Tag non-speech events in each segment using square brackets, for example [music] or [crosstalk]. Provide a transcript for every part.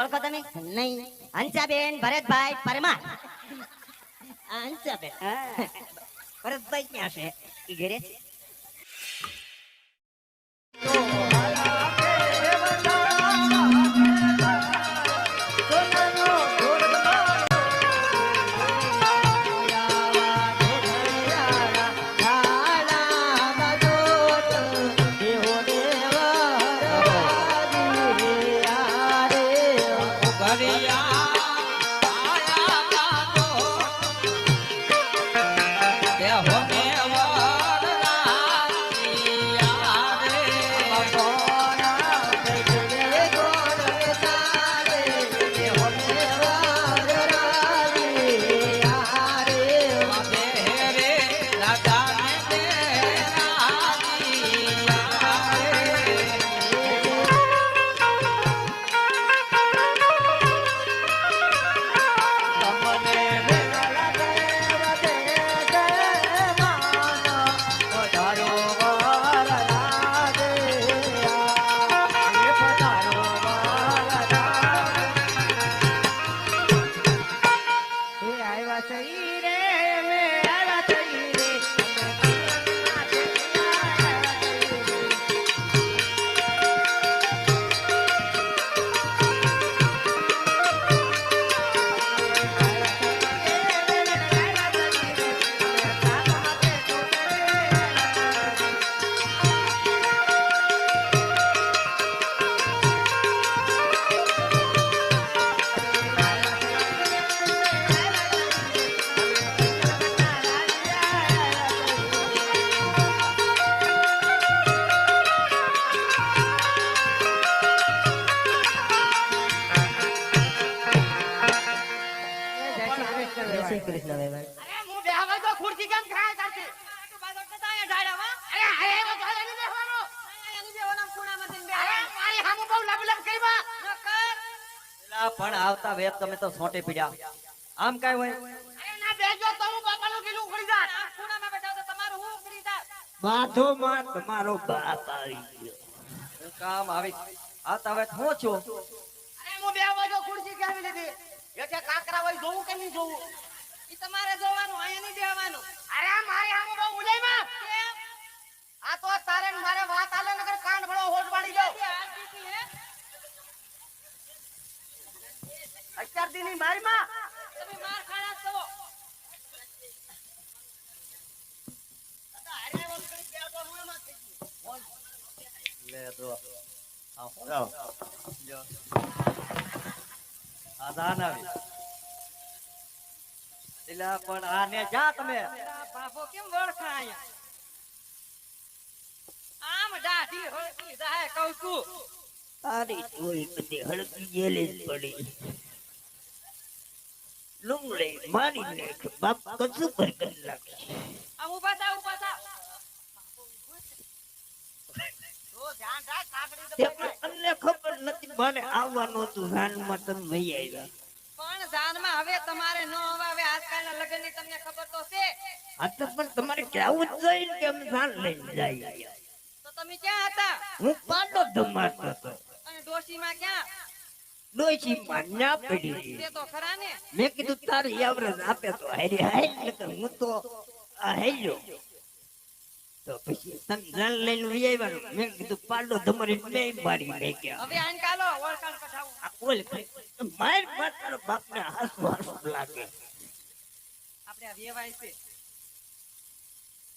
ઓળખો તમે? નહીં. હંસાબેન ભરતભાઈ પરમાર. અંશાબેન ભરતભાઈ ક્યાં છે? ઘરે છે. કઈવા ન કર એલા પણ આવતા વેત તમે તો સોટે પીડ્યા આમ કઈ હોય બેઠા તો તમારું કામ આવી આવતા વેત હું છું હું બે તો ખુરશી કેવી લીધી? એટલે કાકરા હોય જોવું કે નહીં જોવું? એ તમારે જોવાનું અહીંયા નહીં બેહવાનું. અરે મારે આમ બહુ ઉડાઈમાં આ તો તારે મારે વાત આલે નગર કાન ભળો હોટ વાળી જાવ અત્યાર દી ની મારી માં તમે માર ખાડા છો. લે તો આ હું જાઉં. જો. આ આવી. એલા પણ આને જા તમે. બાપો કેમ વળખા આયા આમ દાઢી હળકી જાય કહું છું. તારી ચોરી બધી હળકી જેલી જ પડી. લુંગડે મારી નાખ બાપ કશું પર કરી નાખી આ ઊભા થા ઊભા થા તો ધ્યાન રાખ કાકડી તો તે પકડાય. પણ અમને મને આવવાનું હતું? રાનમાં તમે વહી આવ્યા. પણ જાનમાં હવે તમારે ન હવે આજકાલના લગ્નની તમને ખબર તો છે. આ તો પણ તમારે કેવું જ જોઈએ કે અમે રાન લઈને જઈએ તો તમે ક્યાં હતા? હું પાડો ધમાતો હતો. અને ડોશીમાં ક્યાં? ડોશી માં ના પડી. તે તો ખરા ને. મેં કીધું તારું યાવરસ આપે તો હારી હું તો આ હેલ્યો. તો પછી તમે લઈને વહી આવ્યા મેં કીધું પાડો ધમારી બે મારી નાખ્યા હવે આન કાલો ઓળખાણ કઢાવું. આ ઓલ ખાઈ માર માતારો બાપને હાસુ હાસુ લાગે. આપણે આ વેવાય છે.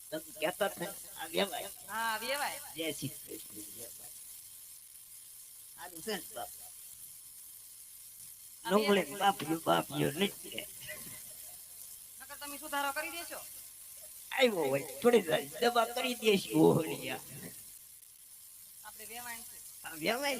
તમે કહેતા હતા આ વ્યવહાર હા વેવાય. જય શ્રી કૃષ્ણ વ્યવહાર સારું છે ને બાપ? નોંગળે બાપ્યો બાપ્યો નથી. નકર તમે સુધારો કરી દેશો. આવ્યો હોય થોડી દવા કરી દેશી ઓહળિયા. છે. આ વ્યવહાર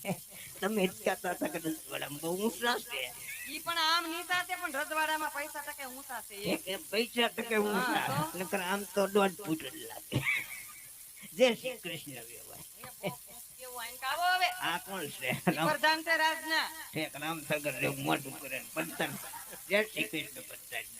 [laughs] તમે કહેતા હતા કે રજવાડામાં બહુ ઊંચા છે. ઈ પણ આમ નીચા છે પણ રજવાડામાં પૈસા ટકે ઊંચા છે એક એક પૈસા ટકે ઊંચા. નકર આમ તો દોઢ ફૂટ જ લાગે. [laughs] જય શ્રી કૃષ્ણ વ્યવહાર આ કોણ છે? પ્રધાન છે રાજના. ઠેક રામ સગર મોટું કરે પંતન જય શ્રી કૃષ્ણ પંતન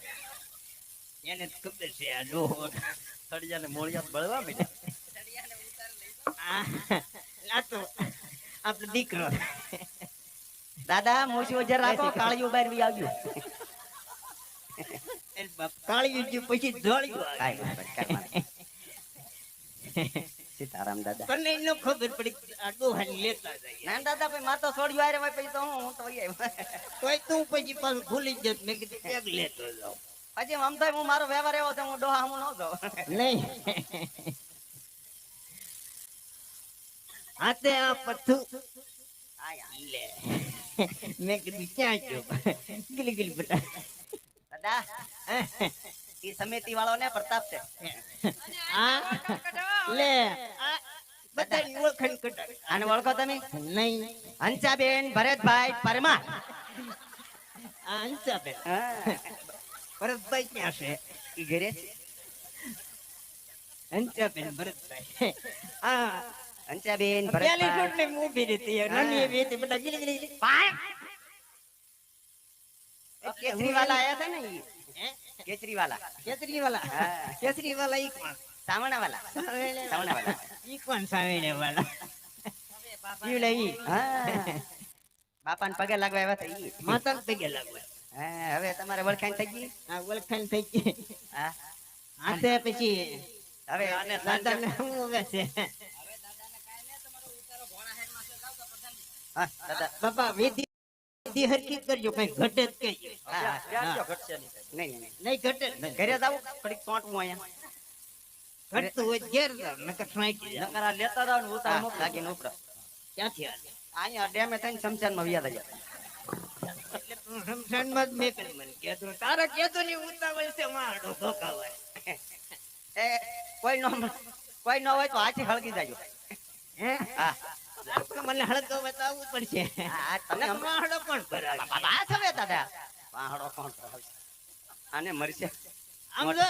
એને જ ખબર છે આ ડોહો સળિયાને મોળિયા બળવા માંડ્યા. આ તો આપણો દીકરો. દાદા મોસી ઓજર રાખો કાળિયું બહાર બી આવ્યું કાળિયું ગયું પછી ધોળિયું. સીતારામ દાદા. તને ખબર પડી આ લેતા જાય. ના દાદા તો આરે પછી તો હું તો તોય તું પછી પાછું ભૂલી જ મેં કીધું લેતો જાઉં. પછી આમ થાય હું મારો વ્યવહાર એવો છે હું ડોહા હું ન જાઉં. નહીં. આતે આ પથ્થું. લે. મેં કીધું ક્યાં ગયો? ગીલી ગીલી બટા દાદા એ સમિતિ વાળો ને પ્રતાપ છે. આ લે. આ બધાની ઓળખાણ કઢાવી આને ઓળખો તમે? નહીં. હંસાબેન ભરતભાઈ પરમાર. અંશાબેન ભરતભાઈ ક્યાં છે. એ ઘરે છે. ભરતભાઈ હંસાબેન ભરતભાઈ ને ઊભી રહેતી નાની એવી હતી બધા ગીલી ગીલી ગીલી. કેસરીવાલા આયા હતા ને ઈ? કેસરીવાલા કેસરીવાલા હા. કેસરીવાલા ઈ કોણ? સાવણાવાલા સાવણાવાલા ઈ કોણ ઈ હા. બાપાને પગે લાગવા આવ્યા હતા ઈ. માતા પગે લાગવા હવે તમારે ઓળખાણ થઈ ગઈ? હા ઓળખાણ થઈ ગઈ. હા? હાથે પછી હવે આને દાદા ને શું હવે છે? હા, દાદા. બાપા વિધિ વિધિ હરકી કરજો કઈ ઘટે જ કઈ. હા, જો ઘટશે નહીં કાંઈ. નહીં. નહીં ઘટે ઘરે જાવ થોડીક ચોંટવું અહીંયા. ઘટતું હોય તો ઘેર જાવ નકર ફાંકી જાવ નકર આ લેતા જાઓ ને ઉતાર મોકલા કે ઉપડો. ક્યાંથી અહીંયા ડેમે થઈને શમશાનમાં વ્યાજ જાય શમશાનમાં જ મેં મને. કહેતો તારા કહેતો ની ઉતાવળ છે મારો ધોકાવાય એ કોઈ નો કોઈ ન હોય તો હાથી હળગી જાજો. હે? હા. મને હળકો બતાવવું પડશે. હા, તમે માહડો કોણ ભરાવે? બાબા થવે દાદા વાહડો કોણ કરાવે? આને મરચા આમ જો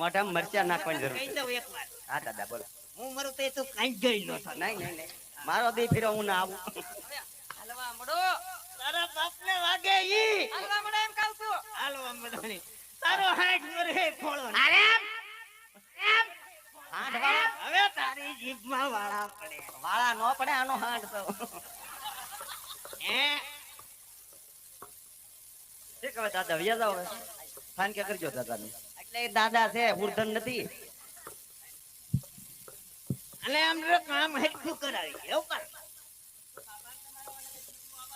મોઢામાં મરચા નાખવાની જરૂર કહી દઉં એકવાર હા દાદા બોલો. હું મરું તો તું કાંઈ જોઈ ન નહીં નહીં નહીં. મારો દી ફેરો હું ના આવું. હલવા મળો. વાગે ઈ. હાલવા મને એમ કહું છું. હાલવા મને તારો હાથ મરે ખોળો એમ? હાંડ વાળા. હવે તારી જીભમાં વાળા પડે. વાળા નો પડે આનો હાંડ તો. હે? કે હવે દાદા વ્યા જાવ ફાન કે કરજો દાદાને? એટલે એ દાદા છે હુરધન નથી. અને આમ કામ હેઠું કરાવી એવું કર